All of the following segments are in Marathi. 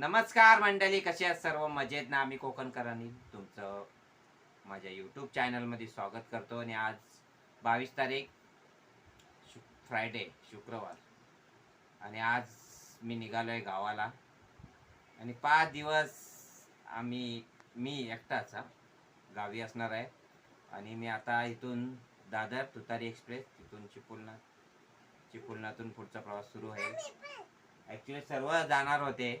नमस्कार मंडळी कसे आहेत सर्व? मजेत ना? आम्ही कोकणकरांनी तुमचं माझ्या यूट्यूब चॅनलमध्ये स्वागत करतो आणि आज बावीस तारीख शु फ्रायडे शुक्रवार. आणि आज मी निघालो आहे गावाला. आणि पाच दिवस आम्ही मी एकटाच हा, गावी असणार आहे. आणि मी आता इथून दादर तुतारी एक्सप्रेस तिथून चिपुलना चिपुलनातून पुढचा प्रवास सुरू आहे ॲक्च्युली सर्व जाणार होते.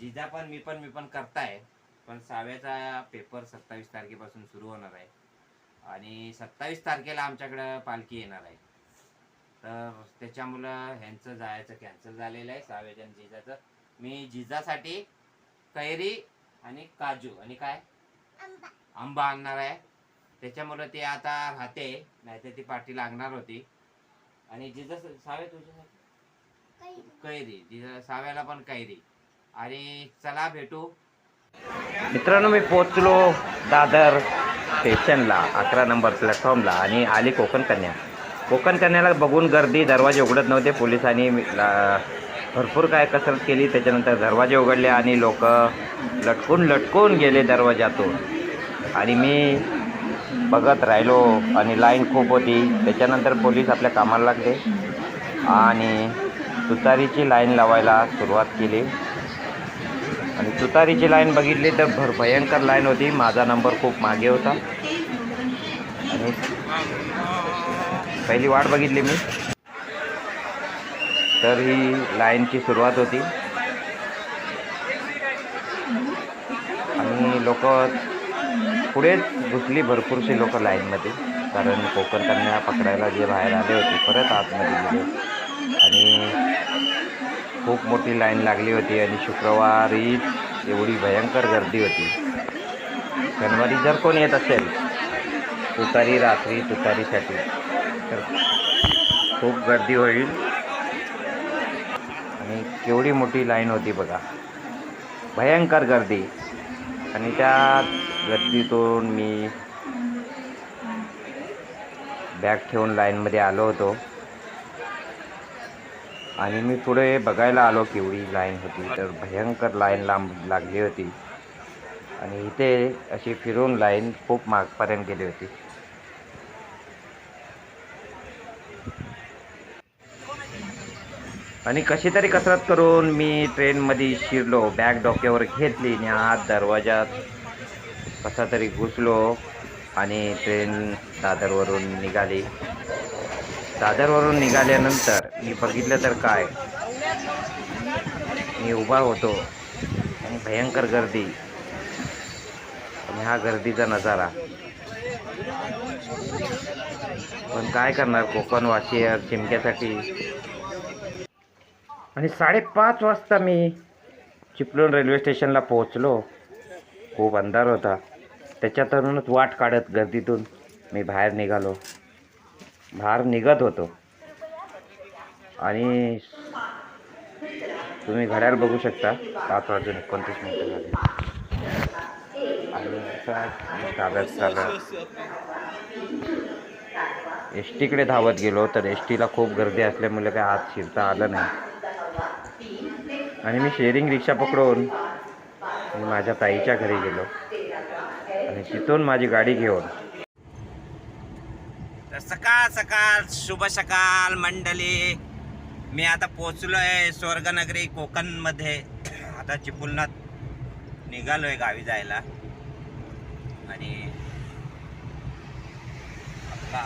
जिजा पण मी पण मी पण करताय. पण साव्याचा पेपर सत्तावीस तारखेपासून सुरू होणार आहे. आणि सत्तावीस तारखेला आमच्याकडं पालखी येणार आहे. तर त्याच्यामुळं ह्यांचं जायचं कॅन्सल झालेलं आहे साव्याच्या आणि जिजाचं. मी जिजासाठी कैरी आणि काजू आणि काय? आंबा. आणणार आहे. त्याच्यामुळं ते आता राहते नाहीतर ती पाठी लागणार होती. आणि जिजा सावे तुझ्यासाठी कैरी. जिजा साव्याला पण कैरी. आणि चला भेटू. मित्रांनो मी पोचलो दादर स्टेशनला अकरा नंबर प्लॅटफॉर्मला आणि आली कोकण कन्या. कोकण कन्याला बघून गर्दी दरवाजे उघडत नव्हते पोलिसांनी. भरपूर काय कसरत केली त्याच्यानंतर दरवाजे उघडले आणि लोक लटकून लटकून गेले दरवाजातून आणि मी बघत राहिलो आणि लाईन खूप होती. त्याच्यानंतर पोलीस आपल्या कामाला लागले आणि तुतारीची लाईन लावायला सुरुवात केली. आणि तुतारीची लाईन बघितली तर भर भयंकर लाईन होती. माझा नंबर खूप मागे होता. आणि पहिली वाट बघितली मी. तर ही लाईनची सुरुवात होती. आणि लोक पुढेच घुसली भरपूरशी लोक लाईनमध्ये. कारण कोकण कन्या पकडायला जे बाहेर आले होते परत आतमध्ये गेले. आणि खूप मोठी लाईन लागली होती आणि शुक्रवारी एवढी भयंकर गर्दी होती. शनिवारी जर कोण येत असेल तुतारी रात्री तुतारीसाठी तर खूप गर्दी होईल. आणि केवढी मोठी लाईन होती बघा. भयंकर गर्दी. आणि त्या गर्दीतून मी बॅग ठेवून लाईनमध्ये आलो होतो. आणि मी पुढे बघायला आलो केवढी लाईन होती तर भयंकर लाईन लांब लागली होती. आणि इथे अशी फिरून लाईन खूप मागपर्यंत गेली होती. आणि कशी तरी कसरत करून मी ट्रेनमध्ये शिरलो बॅग डोक्यावर घेतली आणि आत दरवाजात कसा तरी घुसलो आणि ट्रेन दादरवरून निघाली. दादरवरून निघाल्यानंतर मी बघितलं तर काय? मी उभा होतो आणि भयंकर गर्दी. आणि हा गर्दीचा नजारा. पण काय करणार कोकणवासी चिमक्यासाठी? आणि साडेपाच वाजता मी चिपळूण रेल्वे स्टेशनला पोहोचलो. खूप अंधार होता. त्याच्यातूनच वाट काढत गर्दीतून मी बाहेर निघालो. भार निघत होतो. आणि तुम्ही घड्याळ बघू शकता. पाच वाजून एकोणतीस मिनटं झाली. आणि असं चालत चालत एस टीकडे धावत गेलो तर एस टीला खूप गर्दी असल्यामुळे काय आत शिरता आलं नाही. आणि मी शेअरिंग रिक्षा पकडून मी माझ्या ताईच्या घरी गेलो. आणि तिथून माझी गाडी घेऊन तर सकाळ सकाळ शुभ सकाळ मंडळी. मी आता पोचलो आहे स्वर्गनगरी कोकणमध्ये. आता चिपळूणात निघालो आहे गावी जायला. आणि आपला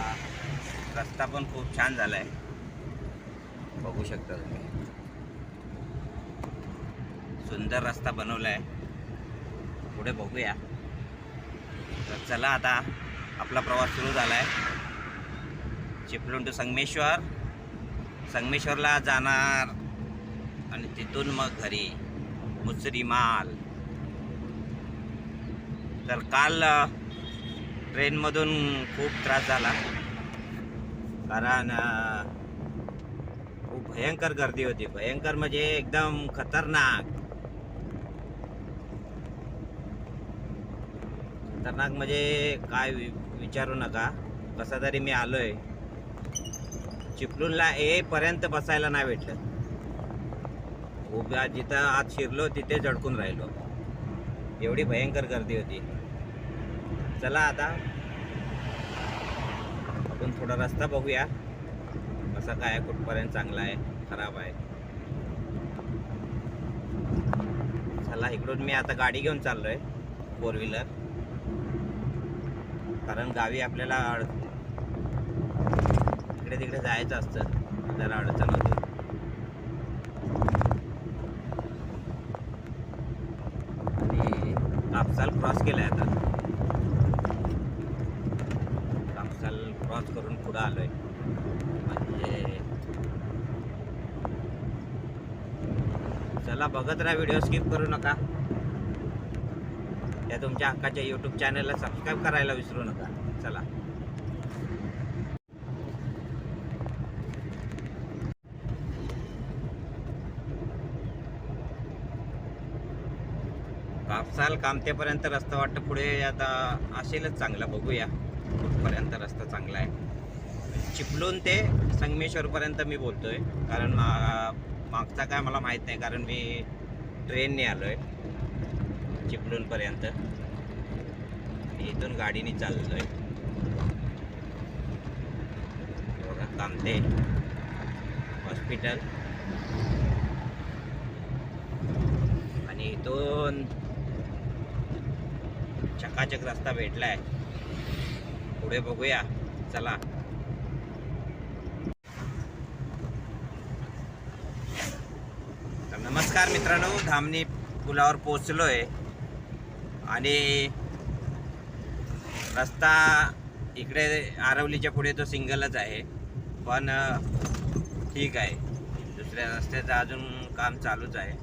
रस्ता पण खूप छान झाला आहे बघू शकता तुम्ही. सुंदर रस्ता बनवला आहे पुढे बघूया. तर चला आता आपला प्रवास सुरू झाला आहे चिपळूण टू संगमेश्वर. संगमेश्वरला जाणार. आणि तिथून मग घरी मुसरी माल. तर काल ट्रेनमधून खूप त्रास झाला. कारण खूप भयंकर गर्दी होती. भयंकर म्हणजे एकदम खतरनाक. खतरनाक म्हणजे काय वि- विचारू नका. कसा तरी मी आलोय. चिपळूणला येईपर्यंत बसायला नाही भेटलं. उभ्या जिथं आत शिरलो तिथे झडकून राहिलो. एवढी भयंकर गर्दी होती. चला आता. आपण थोडा रस्ता बघूया. कसा काय कुठपर्यंत चांगला आहे खराब आहे. चला इकडून मी आता गाडी घेऊन चाललो आहे फोर व्हीलर कारण गावी आपल्याला अड- इकडे तिकडे जायचं असतं. जरा अडचण होते. आणि कापसाल क्रॉस केलाय आता. कापसाल क्रॉस करून पुढं आलोय. म्हणजे चला बघत राहा व्हिडिओ स्किप करू नका. या तुमच्या हक्काच्या यूट्यूब चॅनलला सबस्क्राईब करायला विसरू नका. चला. कापसाल कामतेपर्यंत रस्ता वाटतं पुढे आता असेलच चांगला बघूया. कुठपर्यंत रस्ता चांगला आहे. चिपलून ते संगमेश्वरपर्यंत मी बोलतो आहे कारण मा- मागचा काय मला माहीत नाही कारण मी ट्रेनने आलो आहे चिपलूनपर्यंत इथून गाडीने चाललो आहे बघा कामते. हॉस्पिटल. आणि इथून चकाचक रस्ता भेटलाय. पुढे बघूया. चला. नमस्कार मित्रांनो धामणी पुलावर पोचलोय आणि रस्ता इकडे आरवलीच्या पुढे तो सिंगलच आहे. पण ठीक आहे. दुसऱ्या रस्त्याचं अजून काम चालूच आहे.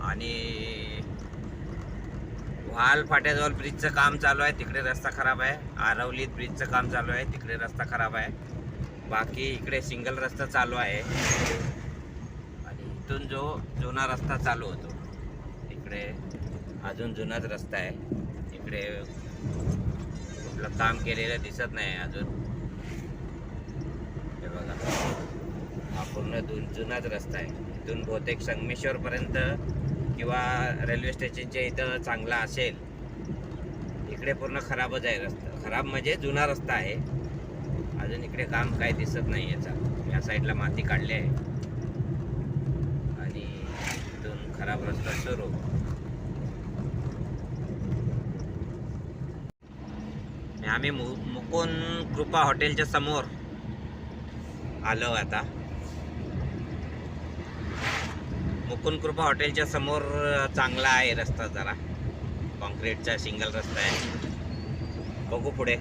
आणि हाल फाट्याजवळ ब्रिजचं काम चालू आहे. तिकडे रस्ता खराब आहे. आरवलीत ब्रिजचं काम चालू आहे. तिकडे रस्ता खराब आहे. बाकी इकडे सिंगल रस्ता चालू आहे. आणि इथून जो जुना रस्ता चालू होतो. इकडे अजून जुनाच रस्ता आहे. इकडे कुठलं काम केलेलं दिसत नाही अजून. हे बघा. हा पूर्ण दु- जुनाच रस्ता आहे. इथून बहुतेक संगमेश्वरपर्यंत किंवा रेल्वे स्टेशनच्या इथं चांगला असेल इकडे पूर्ण खराबच आहे रस्ता. खराब म्हणजे जुना रस्ता आहे. अजून इकडे काम काय दिसत नाही याचा. या साईडला माती काढली आहे. आणि इथून खराब रस्ता सुरू. आम्ही मु मुकुंद कृपा हॉटेलच्या समोर आलो आता. कोकणकृपा कृपा हॉटेलच्या समोर चांगला आहे रस्ता जरा. कॉन्क्रीटचा सिंगल रस्ता आहे. बघू पुढे.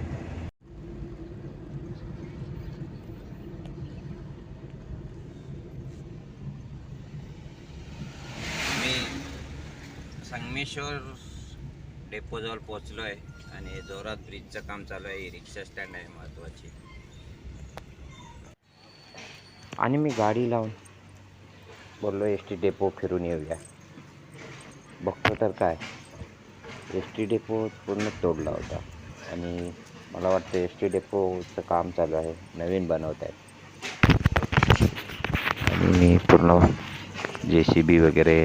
मी संगमेश्वर डेपोजवळ पोचलो आहे आणि जोरात ब्रिजचं काम चालू आहे. रिक्षा स्टँड आहे महत्वाची. आणि मी गाडी लावून बोललो एस टी डेपो फिरून येऊया. बघतो तर काय. एस टी डेपो पूर्ण तोडला होता. आणि मला वाटतं एस टी डेपोचं काम चालू आहे. नवीन बनवत आहे आणि पूर्ण जे सी बी वगैरे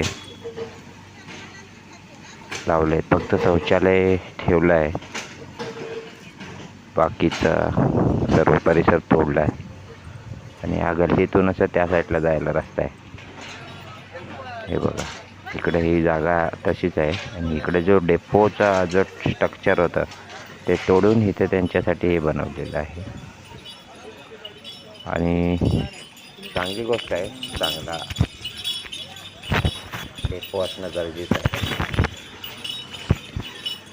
लावले. फक्त शौचालय ठेवलं आहे. बाकीचा सर्व परिसर तोडला आहे. आणि ह्या असं त्या साईडला जायला रस्ता आहे. हे बघा. इकडे ही जागा तशीच आहे. आणि इकडे जो डेपोचा जो स्ट्रक्चर होतं ते तोडून इथे त्यांच्यासाठी हे बनवलेलं आहे. आणि चांगली गोष्ट आहे. चांगला डेपो असणं गरजेचं आहे.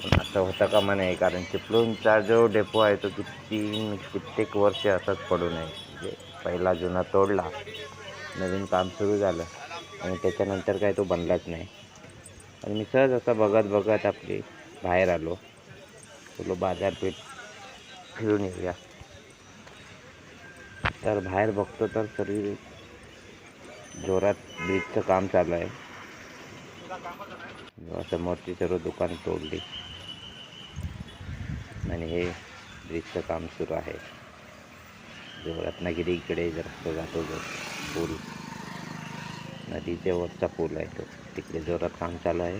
पण असं होतं कामा म्हणे? कारण चिपळूणचा जो डेपो आहे तो किती कित्येक वर्ष असाच पडून आहे. म्हणजे पहिला जुना तोडला. नवीन काम सुरू झालं. आणि त्याच्यानंतर काय तो बनलाच नाही. आणि मी सहज असं बघत बघत आपली बाहेर आलो. बोलो बाजारपेठ फिरून येऊया. तर बाहेर बघतो तर सर्व जोरात ब्रिजचं काम चालू आहे. समोरची सर्व दुकान तोडली. आणि हे ब्रिजचं काम सुरू आहे. जो रत्नागिरीकडे जर जातो जो पूल. नदीच्या वरचा पूल आहे तो. तिकडे जोरात काम चालू आहे.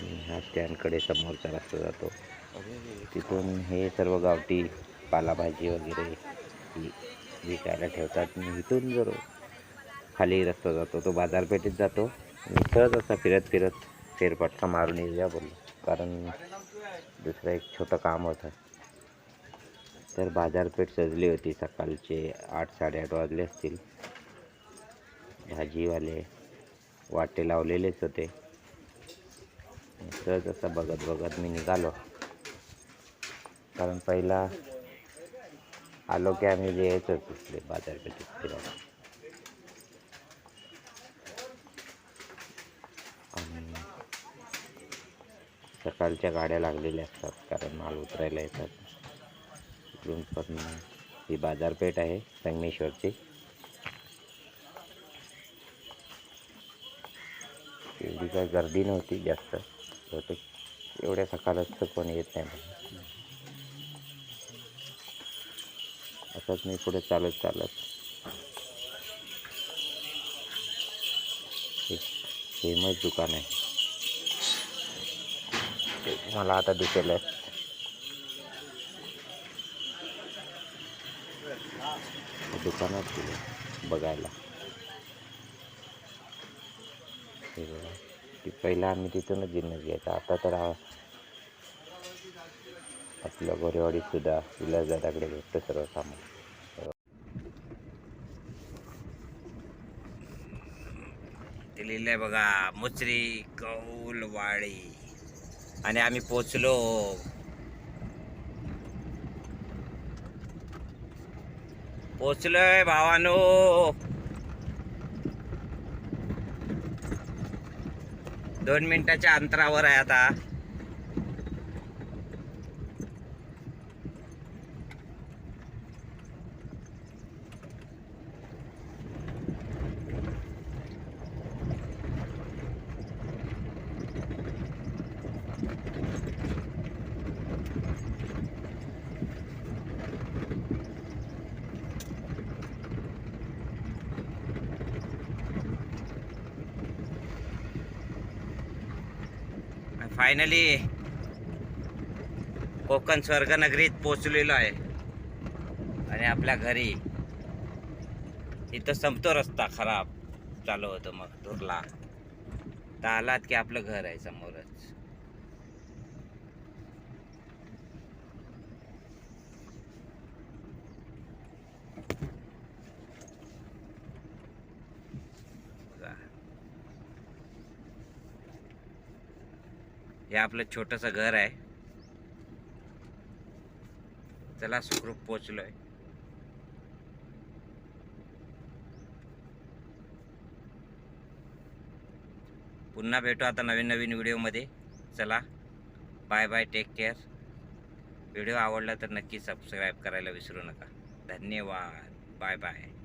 ह्या स्टँडकडे समोरचा रस्ता जातो. तिथून हे सर्व गावठी पालाभाजी वगैरे विकायला ठेवतात. इथून जर खाली रस्ता जातो तो बाजारपेठेत जातो. आणि सहज असा फिरत फिरत फेरफटका मारून येऊया बोललो. कारण दुसरं एक छोटं काम होतं. तर बाजारपेठ सजली होती सकाळचे आठ साडेआठ वाजले असतील. भाजीवाले वाटे लावलेलेच होते. सहज असं बघत बघत मी निघालो. कारण पहिला आलो की आम्ही जे असले बाजारपेठेत फिरायला. आणि सकाळच्या गाड्या लागलेल्या असतात कारण माल उतरायला येतात. इकडून पण ही बाजारपेठ आहे संगमेश्वरची. काय गर्दी नव्हती जास्त. बहुतेक एवढ्या सकाळच कोणी येत नाही म्हणून. असंच मी पुढे चालत चालत. एक फेमस दुकान आहे. मला आता दिसेलच दुकानात गेलो बघायला हे बघा की पहिला आम्ही तिथूनच जिन्नस घ्यायचा. आता तर आपल्या गोरेवाडीत सुद्धा विलासदादाकडे भेटतं सर्व सामान लिहिलंय बघा मुचरी कौलवाडी. आणि आम्ही पोचलो. पोचलोय भावानो. दोन मिनिटाच्या अंतरावर आहे आता. फायनली कोकण स्वर्गनगरीत पोचलेलो आहे. आणि आपल्या घरी इथं संपतो रस्ता खराब. चालू होतो मग दूरला तर आलात की आपलं घर आहे समोरच बघा. हे आपलं छोटंसं घर आहे. चला सुखरूप पोचलोय. पुन्हा भेटू आता नवीन नवीन व्हिडिओमध्ये. चला bye bye take care video आवडला तर नक्की सबस्क्राईब करायला विसरू नका. धन्यवाद. Bye bye